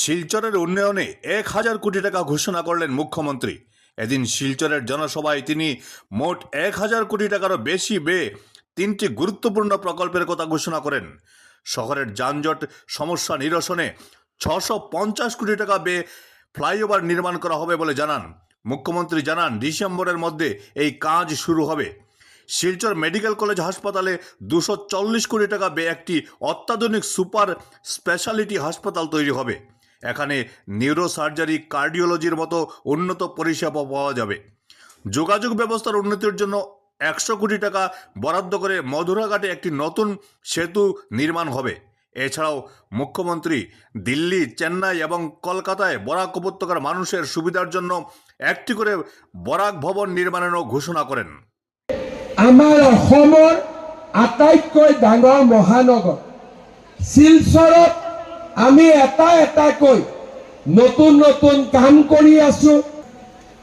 শিলচরের উন্নয়নে এক হাজার কোটি টাকা ঘোষণা করলেন মুখ্যমন্ত্রী। এদিন শিলচরের জনসভায় তিনি মোট এক হাজার কোটি টাকারও বেশি ব্যয়ে তিনটি গুরুত্বপূর্ণ প্রকল্পের কথা ঘোষণা করেন। শহরের যানজট সমস্যা নিরসনে ছশো পঞ্চাশ কোটি টাকা ব্যয়ে ফ্লাইওভার নির্মাণ করা হবে বলে জানান। মুখ্যমন্ত্রী জানান, ডিসেম্বরের মধ্যে এই কাজ শুরু হবে। শিলচর মেডিকেল কলেজ হাসপাতালে দুশো চল্লিশ কোটি টাকা ব্যয়ে একটি অত্যাধুনিক সুপার স্পেশালিটি হাসপাতাল তৈরি হবে। এখানে নিউরোসার্জারি কার্ডিওলজির মতো উন্নত পরিষেবা পাওয়া যাবে। যোগাযোগ ব্যবস্থার উন্নতির জন্য একশো কোটি টাকা বরাদ্দ করে মধুরাঘাটে একটি নতুন সেতু নির্মাণ হবে। এছাড়াও মুখ্যমন্ত্রী দিল্লি, চেন্নাই এবং কলকাতায় বরাক উপত্যকার মানুষের সুবিধার জন্য একটি করে বরাক ভবন নির্মাণেরও ঘোষণা করেন। আমাৰ অসমৰ আটাইতকৈ ডাঙৰ মহানগৰ শিলচৰত আমি এটা এটাকৈ নতুন নতুন কাম কৰি আছো।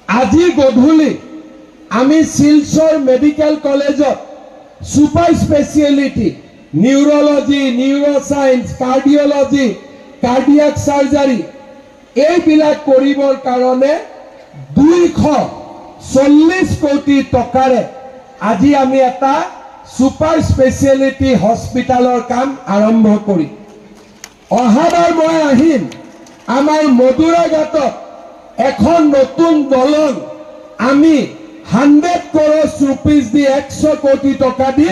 আজি গধূলি আমি শিলচৰ মেডিকেল কলেজত super speciality, neurology neuro' science cardiology, cardiac surgery, এইবিলাক কৰিবৰ কাৰণে দুইশ চল্লিছ কোটি টকাৰে আজি আমি এটা ছুপাৰ স্পেচিয়েলিটি হস্পিটেলৰ কাম আৰম্ভ কৰিম। অহাবাৰ মই আহিম আমাৰ মধুৰাঘাটত এখন নতুন দলং আমি হাণ্ড্ৰেড কৰছ ৰুপিজ দি একশ কোটি টকা দি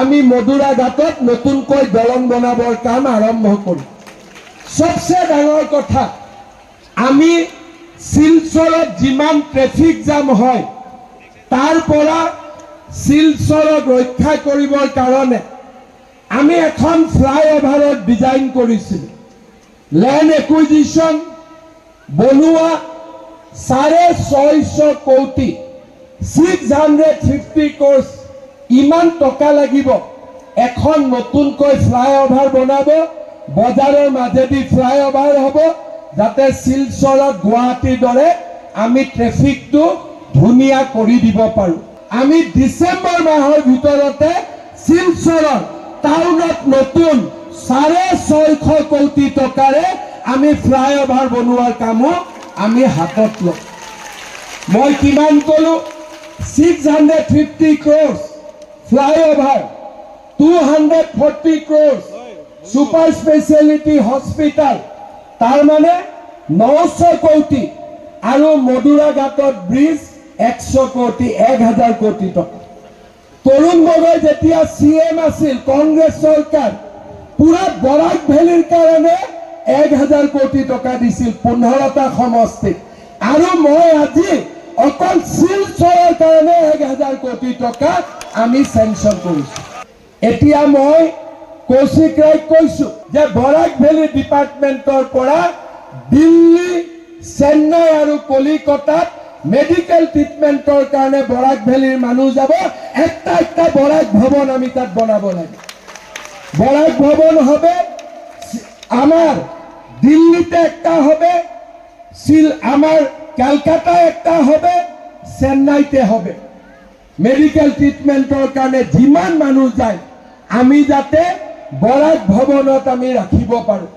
আমি মধুৰাঘাটত নতুনকৈ দলং বনাবৰ কাম আৰম্ভ কৰিম চবচে ডাঙৰ কথা, আমি শিলচৰত যিমান ট্ৰেফিক জাম হয়, তাৰ পৰা শিলচৰক ৰক্ষা কৰিবৰ কাৰণে আমি এখন ফ্লাইঅভাৰত ডিজাইন কৰিছিলোঁ। লেণ্ড একুইজিশ্যন, বনোৱা চাৰে ছয়শো কোটি, ছিক্স হাণ্ড্ৰেড ফিফটি কোৰ্চ, ইমান টকা লাগিব। এখন নতুনকৈ ফ্লাইঅভাৰ বনাব, বজাৰৰ মাজেদি ফ্লাইঅভাৰ হ'ব, যাতে শিলচৰত গুৱাহাটীৰ দৰে আমি ট্ৰেফিকটো ধুনীয়া কৰি দিব পাৰোঁ। আমি ডিচেম্বৰ মাহৰ ভিতৰতে শিলচৰত টাউনত নতুন চাৰে ছয়শো কোটি টকাৰে আমি ফ্লাইঅভাৰ বনোৱাৰ কামো আমি হাতত ল'ম মই কিমান ক'লো? Six hundred fifty crores flyover two hundred forty crores super speciality hospital তাৰমানে নশ কোটি আৰু মধুৰাঘাটত ব্ৰিজ একশ কোটি, এক হাজাৰ কোটি টকা। তৰুণ গগৈ যেতিয়া চি এম আছিল, কংগ্ৰেছ চৰকাৰ, পুৰা বৰাক ভেলীৰ কাৰণে এক হাজাৰ কোটি টকা দিছিল, পোন্ধৰটা সমষ্টিত। আৰু মই আজি অকল শিলচৰৰ কাৰণে এক হাজাৰ কোটি টকা আমি চেংচন কৰিছো। এতিয়া মই কৌশিক ৰায়ক কৈছো যে বৰাক ভেলী ডিপাৰ্টমেণ্টৰ পৰা দিল্লী, চেন্নাই আৰু কলিকতাত মেডিকেল ট্ৰিটমেণ্টৰ কাৰণে বৰাক ভেলীৰ মানুহ যাব একটা একটা বৰাক ভৱন আমি তাত বনাব লাগে। বরাক ভবন হবে আমার দিল্লিতে একটা হবে সিল আমার ক্যালকাটায় একটা হবে, চেন্নাইতে হবে। মেডিকেল ট্ৰিটমেণ্টৰ কাৰণে যিমান মানুহ যায়, আমি যাতে বৰাক ভৱনত আমি ৰাখিব পাৰোঁ।